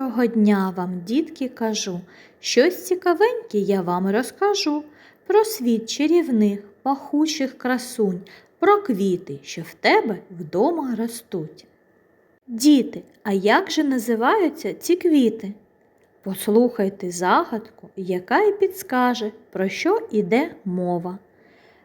Доброго дня вам, дітки, кажу, щось цікавеньке я вам розкажу про світ чарівних, пахучих красунь, про квіти, що в тебе вдома ростуть. Діти, а як же називаються ці квіти? Послухайте загадку, яка й підскаже, про що іде мова.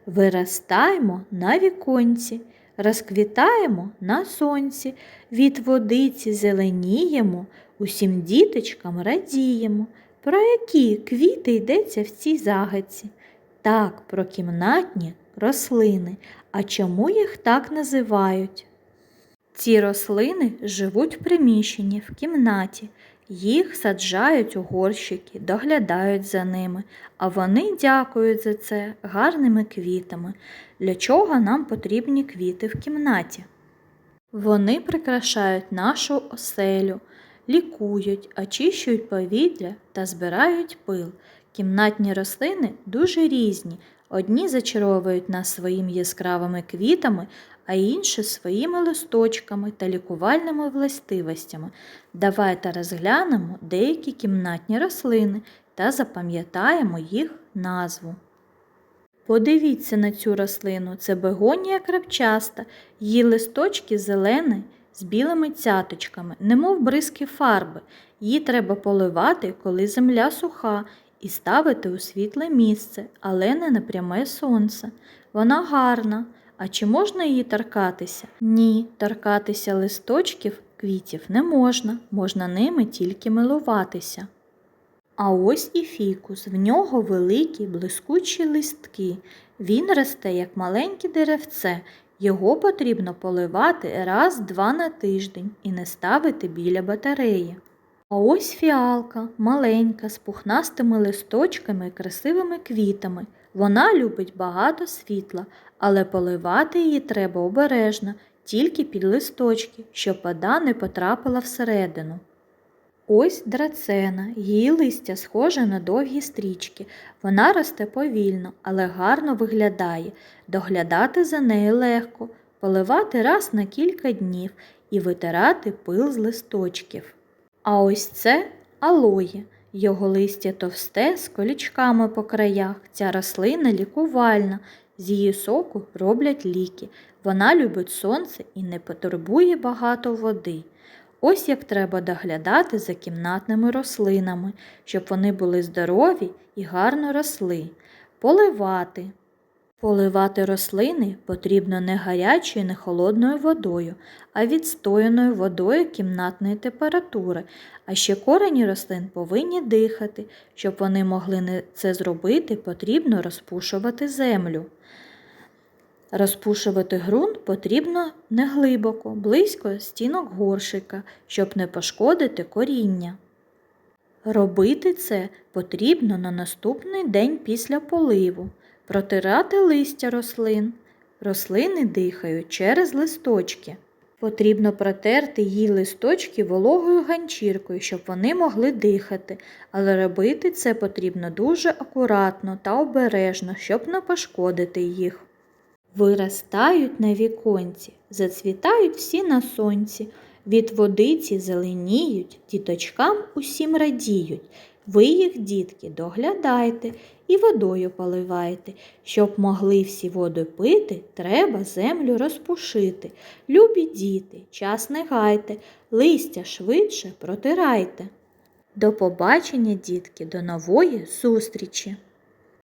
Виростаємо на віконці, розквітаємо на сонці, від водиці зеленіємо, усім діточкам радіємо. Про які квіти йдеться в цій загадці? Так, про кімнатні рослини. А чому їх так називають? Ці рослини живуть в приміщенні, в кімнаті. Їх саджають у горщики, доглядають за ними, а вони дякують за це гарними квітами. Для чого нам потрібні квіти в кімнаті? Вони прикрашають нашу оселю, лікують, очищують повітря та збирають пил. Кімнатні рослини дуже різні. Одні зачаровують нас своїми яскравими квітами, а інші своїми листочками та лікувальними властивостями. Давайте розглянемо деякі кімнатні рослини та запам'ятаємо їх назву. Подивіться на цю рослину, це бегонія крапчаста, її листочки зелені з білими цяточками, немов бризки фарби. Її треба поливати, коли земля суха, і ставити у світле місце, але не на пряме сонце. Вона гарна. А чи можна її торкатися? Ні, торкатися листочків квітів не можна, можна ними тільки милуватися. А ось і фікус, в нього великі блискучі листки. Він росте, як маленьке деревце. Його потрібно поливати раз-два на тиждень і не ставити біля батареї. А ось фіалка, маленька, з пухнастими листочками і красивими квітами. Вона любить багато світла, але поливати її треба обережно, тільки під листочки, щоб вода не потрапила всередину. Ось драцена, її листя схоже на довгі стрічки. Вона росте повільно, але гарно виглядає. Доглядати за нею легко, поливати раз на кілька днів і витирати пил з листочків. А ось це алоє. Його листя товсте з колічками по краях. Ця рослина лікувальна. З її соку роблять ліки. Вона любить сонце і не потребує багато води. Ось як треба доглядати за кімнатними рослинами, щоб вони були здорові і гарно росли. Поливати. Поливати рослини потрібно не гарячою, не холодною водою, а відстояною водою кімнатної температури. А ще корені рослин повинні дихати. Щоб вони могли це зробити, потрібно розпушувати землю. Розпушувати ґрунт потрібно не глибоко, близько стінок горшика, щоб не пошкодити коріння. Робити це потрібно на наступний день після поливу, протирати листя рослин. Рослини дихають через листочки. Потрібно протерти їй листочки вологою ганчіркою, щоб вони могли дихати, але робити це потрібно дуже акуратно та обережно, щоб не пошкодити їх. Виростають на віконці, зацвітають всі на сонці, від водиці зеленіють, діточкам усім радіють. Ви їх, дітки, доглядайте і водою поливайте. Щоб могли всі воду пити, треба землю розпушити. Любі діти, час не гайте, листя швидше протирайте. До побачення, дітки, до нової зустрічі!